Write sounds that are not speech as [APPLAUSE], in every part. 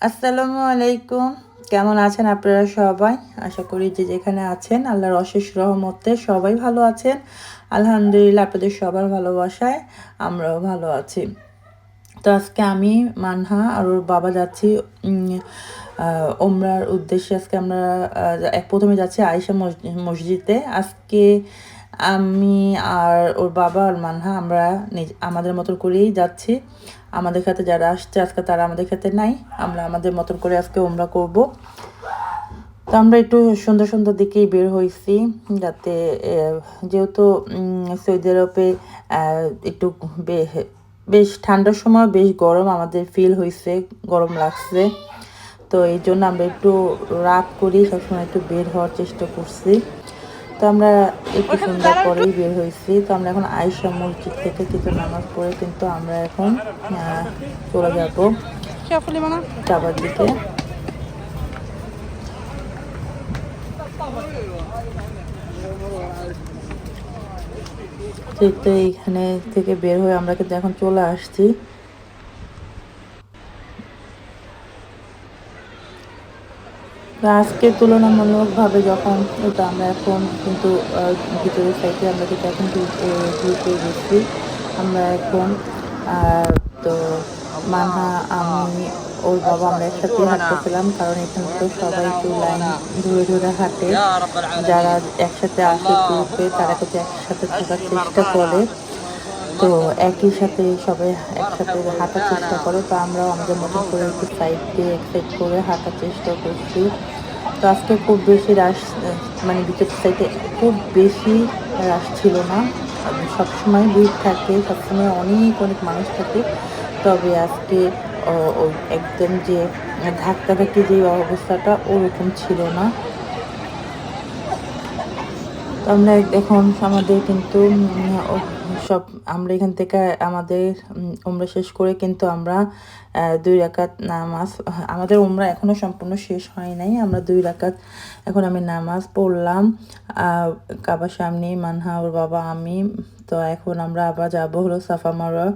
আসসালামু আলাইকুম। কেমন আছেন আপনারা সবাই? আশা করি যে যেখানে আছেন, আল্লাহর অশেষ রহমতে সবাই ভালো আছেন। আলহামদুলিল্লাহ, আপনাদের সবার ভালোবাসায় আমরাও ভালো আছি। তো আজকে আমি, মানহা আর ওর বাবা যাচ্ছি ওমরার উদ্দেশ্যে। আজকে আমরা প্রথমে যাচ্ছি আয়েশা মসজি- মসজিদে। আজকে আমি আর ওর বাবা আর মানহা, আমরা নিজ, আমাদের মতন করেই যাচ্ছি। আমাদের সাথে যারা আসছে, আজকে তারা আমাদের সাথে নাই। আমরা আমাদের মতন করে আজকে ওমরা করব। তো আমরা একটু সুন্দর সুন্দর দিকেই বের হয়েছি, যাতে যেহেতু সৌদি আরবে একটু বেশ ঠান্ডার সময়, বেশ গরম আমাদের ফিল হয়েছে, গরম লাগছে। তো এই জন্য আমরা একটু রাত করি সবসময় একটু বের হওয়ার চেষ্টা করছি। তো আমরা একটু সুন্দর পরেই বের হয়েছি। তো আমরা এখন আয়সা মসজিদ থেকে কিছু নামাজ পড়ে কিন্তু আমরা এখন চলে যাব চাবার দিকে। তো এইখানে থেকে বের হয়ে আমরা কিন্তু এখন চলে আসছি। আজকে তুলনামূলকভাবে যখন এটা আমরা এখন কিন্তু ভিতরের সাইডে আমরা কিন্তু এখন ঢুকে গেছি আমরা এখন তো মানহা আমি, ওর বাবা আমরা একসাথে হাঁটতেছিলাম, কারণ এখানে তো সবাই একটু লাইন ধরে ধরে হাঁটে। যারা একসাথে আসে গ্রুপে তারা কিন্তু একসাথে থাকার চেষ্টা করে। তো একই সাথে সবাই একসাথে হাঁটার চেষ্টা করে, তো আমরাও আমাদের মতন করে একটু সাইড দিয়ে এক সাইড করে হাঁটার চেষ্টা করছি। তো আজকে খুব বেশি রাশ মানে বিকেল সাইডে খুব বেশি রাশ ছিল না। সবসময় ভিড় থাকে, সবসময় অনেক অনেক মানুষ থাকে। তবে আজকে একদম যে ধাক্কাধাক্কি যে অবস্থাটা ওরকম ছিল না। আমরা এখন আমাদের কিন্তু সব আমরা এখান থেকে আমাদের উম, উমরা শেষ করে কিন্তু আমরা দুই রাকাত নামাজ আমাদের উমরা এখনও সম্পূর্ণ শেষ হয় নাই। আমরা দুই রাকাত এখন আমি নামাজ পড়লাম। কাবার সামনে মানহা ওর বাবা আমি। তো এখন আমরা আবার যাব হলো সাফা মারোয়া।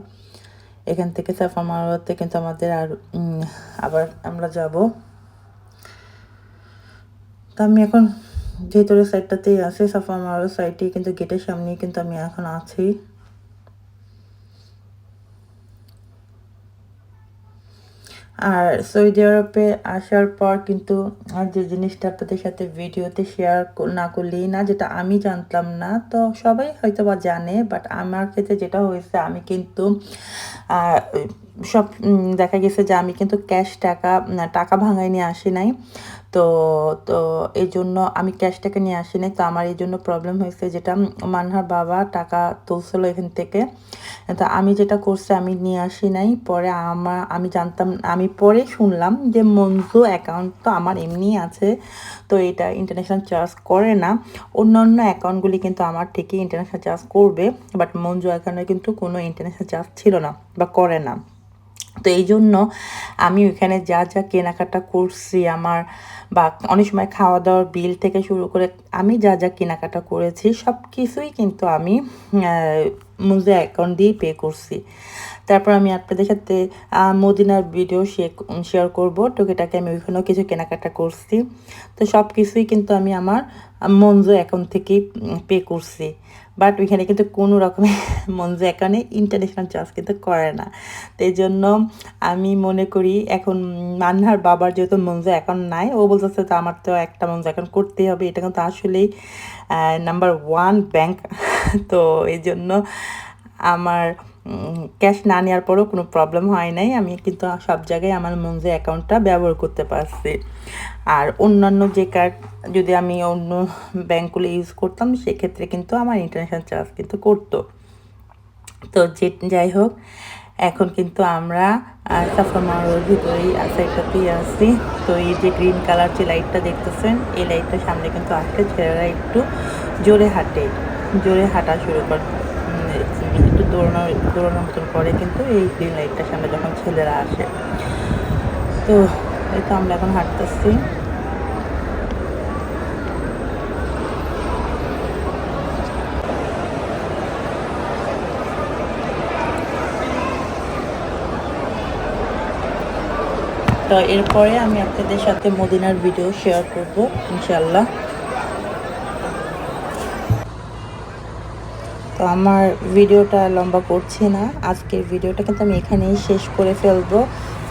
এখান থেকে সাফা মারোয়াতে কিন্তু আমাদের আর আবার আমরা যাব। তো আমি এখন ভেতরের সাইডটাতেই আছে সাফা মারোয়ার সাইডে কিন্তু গেটের সামনেই কিন্তু আমি এখন আছি। আর সৌদি আরবে আসার পর কিন্তু যে জিনিসটা আপনাদের সাথে ভিডিওতে শেয়ার না করলেই না, যেটা আমি জানতাম না, তো সবাই হয়তো বা জানে বাট আমার ক্ষেত্রে যেটা হয়েছে, আমি কিন্তু সব দেখা গেছে যে আমি কিন্তু ক্যাশ টাকা টাকা ভাঙায় নিয়ে আসি নাই। তো তো এই জন্য আমি ক্যাশ টাকা নিয়ে আসিনি। তো আমার এই জন্য প্রবলেম হয়েছে যেটা মানহার বাবা টাকা তুলছিল এখান থেকে। তো আমি যেটা করছি আমি নিয়ে আসি নাই। পরে আমার আমি জানতাম, আমি পরে শুনলাম যে মঞ্জু অ্যাকাউন্ট তো আমার এমনি আছে। তো এটা ইন্টারন্যাশনাল চার্জ করে না। অন্য অন্য অ্যাকাউন্টগুলি কিন্তু আমার ঠিকই ইন্টারন্যাশনাল চার্জ করবে। বাট মঞ্জু অ্যাকাউন্টে কিন্তু কোনো ইন্টারন্যাশনাল চার্জ ছিল না বা করে না। তো এই জন্য আমি ওইখানে যা যা কেনাকাটা করছি, আমার বা অনেক সময় খাওয়া দাওয়ার বিল থেকে শুরু করে আমি যা যা কেনাকাটা করেছি সব কিছুই কিন্তু আমি মুজে অ্যাকাউন্ট দিয়েই পে করছি। তারপর আমি আপনাদের সাথে মদিনার ভিডিও শেয়ার করব। টুকিটাকে আমি ওইখানেও কিছু কেনাকাটা করছি। তো সব কিছুই কিন্তু আমি আমার মঞ্জু অ্যাকাউন্ট থেকেই পে করছি। বাট ওইখানে কিন্তু কোনো রকমের [LAUGHS] মঞ্জু অ্যাকাউন্টে ইন্টারন্যাশনাল চার্জ কিন্তু করে না। তো এই জন্য আমি মনে করি, এখন মান্নার বাবার যেহেতু মঞ্জু অ্যাকাউন্ট নাই, ও বলতেছে তো আমার তো একটা মঞ্জু অ্যাকাউন্ট করতেই হবে। এটা কিন্তু আসলেই নাম্বার ওয়ান ব্যাংক তো এই জন্য আমার ক্যাশ না নেওয়ার পরেও কোনো প্রবলেম হয় নাই। আমি কিন্তু সব জায়গায় আমার মঞ্জু অ্যাকাউন্টটা ব্যবহার করতে পারছি। আর অন্যান্য যে কার্ড যদি আমি অন্য ব্যাঙ্কগুলো ইউজ করতাম সেক্ষেত্রে কিন্তু আমার ইন্টারন্যাশনাল চার্জ কিন্তু করতো। তো যে যাই হোক এখন কিন্তু আমরা সাফা মারোর ভিতরেই সাইডটাতেই আছি। তো এই যে গ্রিন কালার যে লাইটটা দেখতেছেন এই লাইটটার সামনে কিন্তু আসলে ছেলেরা একটু জোরে হাঁটে। জোরে হাঁটা শুরু করে উম, একটু দৌড়ানো, দৌড়ানোর মতন করে, কিন্তু এই গ্রিন লাইটটার সামনে যখন ছেলেরা আসে। তো এই তো আমরা এখন হাঁটতেছি। তো এরপরে আমি আপনাদের সাথে মদিনার ভিডিও শেয়ার করব ইনশাল্লাহ তো আমার ভিডিওটা লম্বা করছি না। আজকের ভিডিওটা কিন্তু আমি এখানেই শেষ করে ফেলব।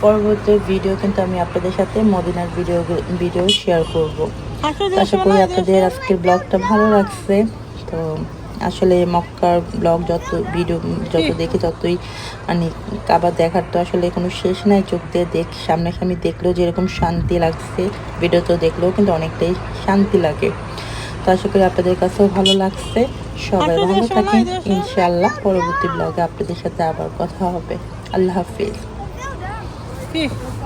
পরবর্তী ভিডিও কিন্তু আমি আপনাদের সাথে মদিনার ভিডিও ভিডিও শেয়ার করব। আশা করি আপনাদের আজকের ব্লগটা ভালো লাগছে। তো আসলে মক্কার ব্লগ যত ভিডিও যত দেখি ততই মানে কাবা দেখার তো আসলে কোনো শেষ নাই। চোখ দিয়ে দেখ সামনাসামনি দেখলেও যেরকম শান্তি লাগছে ভিডিও তো দেখলেও কিন্তু অনেকটাই শান্তি লাগে। তো আশা করি আপনাদের কাছেও ভালো লাগছে। সবাই ভালো থাকেন। ইনশাআল্লাহ পরবর্তী ব্লগে আপনাদের সাথে আবার কথা হবে। আল্লাহ হাফিজ।